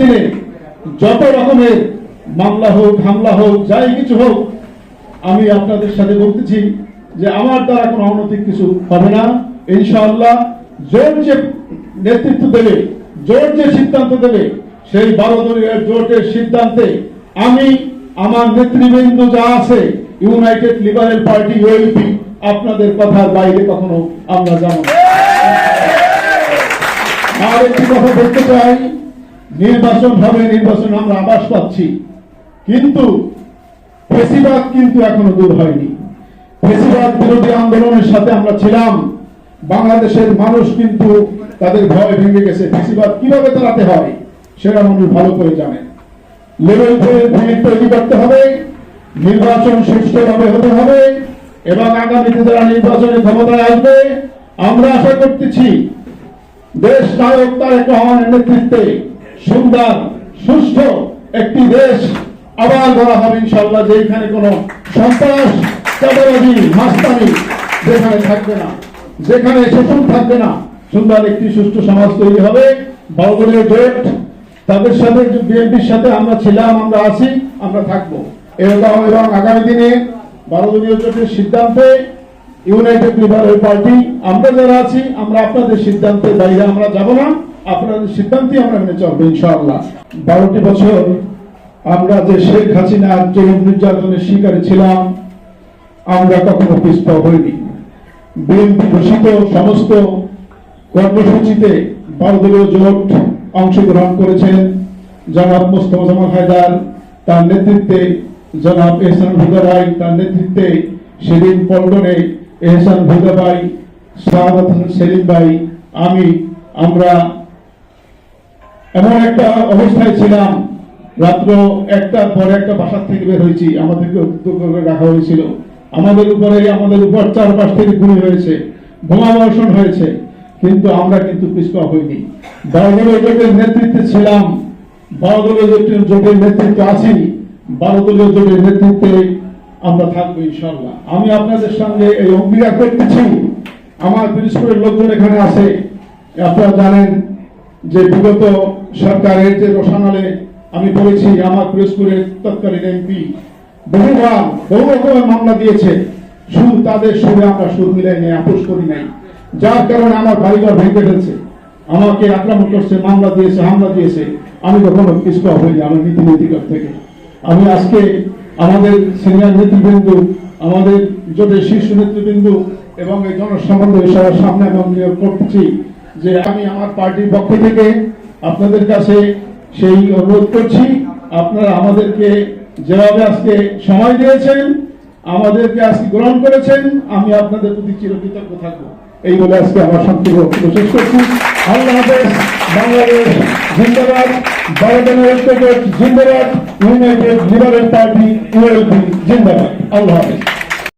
দিনে যত রকমের মামলা হোক, হামলা হোক, যাই কিছু হোক, আমি আপনাদের সাথে বলতেছি যে আমার দ্বারা কোনো অনৈতিক কিছু হবে না ইনশাআল্লাহ জোর যে নেতৃত্ব দেবে, জোর যে সিদ্ধান্ত দেবে, সেই বারো দলীয় জোটের সিদ্ধান্তে আমি আমার নেতৃবৃন্দ যা আছে, ইউনাইটেড লিবারেল পার্টি ইউএলপি আপনাদের কথার বাইরে কখনো আমরা যাব না। আর একটি কথা বলতে চাই নির্বাচন হবে নির্বাচন আমরা আবাস পাচ্ছি। কিন্তু ফেসিবাদ কিন্তু এখনও দূর হয়নি। ফেসিবাদ বিরোধী আন্দোলনের সাথে আমরা ছিলাম। বাংলাদেশের মানুষ কিন্তু তাদের ভয় ভেঙে গেছে। ফেসিবাদ কীভাবে তাড়াতে হয়, সেটা মানুষ ভালো করে জানে। লেভেল ভিড় তৈরি করতে হবে, নির্বাচন সুষ্ঠুভাবে হতে হবে, এবং আগামীতে যারা নির্বাচনে ক্ষমতায় আসবে, আমরা আশা করতেছি, দেশ নায়ক তারেক রহমানের নেতৃত্বে সুন্দর, সুস্থ একটি দেশ আবার গড়া হবে ইনশাল্লাহ যেখানে কোনো সন্ত্রাস, চাঁদাবাজি, মাস্তানি যেখানে থাকবে না, যেখানে শোষণ থাকবে না। সুন্দর একটি সুষ্ঠু সমাজ তৈরি হবে। বাউদলীয় জোট, তাদের সাথে বিএনপির সাথে আমরা ছিলাম, আমরা আছি, আমরা থাকব। এরকম এবং আগামী দিনে বারো জোটের সিদ্ধান্তে ইউনাইটেড লিবারেল পার্টি, আমরা যারা আছি, আমরা আপনাদের সিদ্ধান্তের বাইরে আমরা যাব না। আপনাদের সিদ্ধান্তই আমরা মেনে চলবো, ইনশাআল্লাহ। বারোটি বছর আমরা যে শেখ হাসিনার জরুর নির্যাতনের শিকারে ছিলাম, আমরা কখনো পিছপা হইনি। বিএনপি ঘোষিত সমস্ত কর্মসূচিতে বারোদলীয় জোট অংশগ্রহণ করেছেন জনাব মোস্তফা জামাল হায়দার। তার নেতৃত্বে জনাব এহসান ভুদারাই তার নেতৃত্বে সেদিন পল্টনে এহসান ভুদাবাই শাহাদাত সেলিম ভাই, আমি, আমরা এমন একটা অবস্থায় ছিলাম, রাত্র একটার পরে একটা বাসার থেকে বের হয়েছি। আমাদেরকে উদ্যোগ রাখা হয়েছিল। আমাদের উপরে, আমাদের উপর চারপাশ থেকে গুলি হয়েছে, বোমা বর্ষণ হয়েছে, কিন্তু আমরা কিন্তু পিছপা হইনি। বারোদলীয় জোটের নেতৃত্বে ছিলাম বারোদলীয় জোটের জোটের নেতৃত্বে আছি বারোদলীয় জোটের নেতৃত্বে আমরা থাকব ইনশাল্লাহ আমি আপনাদের সঙ্গে এই অঙ্গীকার করতেছি। আমার পিরিজপুরের লোকজন এখানে আছে। আপনারা জানেন যে বিগত সরকারের যে রসানালে আমি বলেছি আমার পিরোজপুরের তৎকালীন এমপি বহুবার বহু রকমের মামলা দিয়েছে। শুধু তাদের সুরে আমরা সুর মিলাই নেই, আপোষ করি নাই। যার কারণে আমার বাড়িঘর ভেঙে ফেলছে। আমাকে আক্রমণ করছে, মামলা দিয়েছে, হামলা দিয়েছে। আমি কখনো পিছপা হইনি আমার নীতি নৈতিকতা থেকে। আমি আজকে আমাদের সিনিয়র নেতৃবৃন্দ, আমাদের জোটের শীর্ষ নেতৃবৃন্দ এবং এই জনসম্বন্ধ সবার সামনে আমি করতেছি যে আমি আমার পার্টির পক্ষ থেকে আপনাদের কাছে সেই অনুরোধ করছি, আপনারা আমাদেরকে যেভাবে আজকে সময় দিয়েছেন, আমাদেরকে আজকে গ্রহণ করেছেন, আমি আপনাদের প্রতি চিরকৃতজ্ঞ থাকব। এই বলে আজকে আমার সংক্ষিপ্ত বক্তব্য শেষ করছি। আল্লাহ হাফেজ, বাংলাদেশ জিন্দাবাদ ঐক্যজোট জিন্দাবাদ, ইউনাইটেড লিবারেল পার্টি, ইউএলপি, জিন্দাবাদ। আল্লাহ হাফেজ।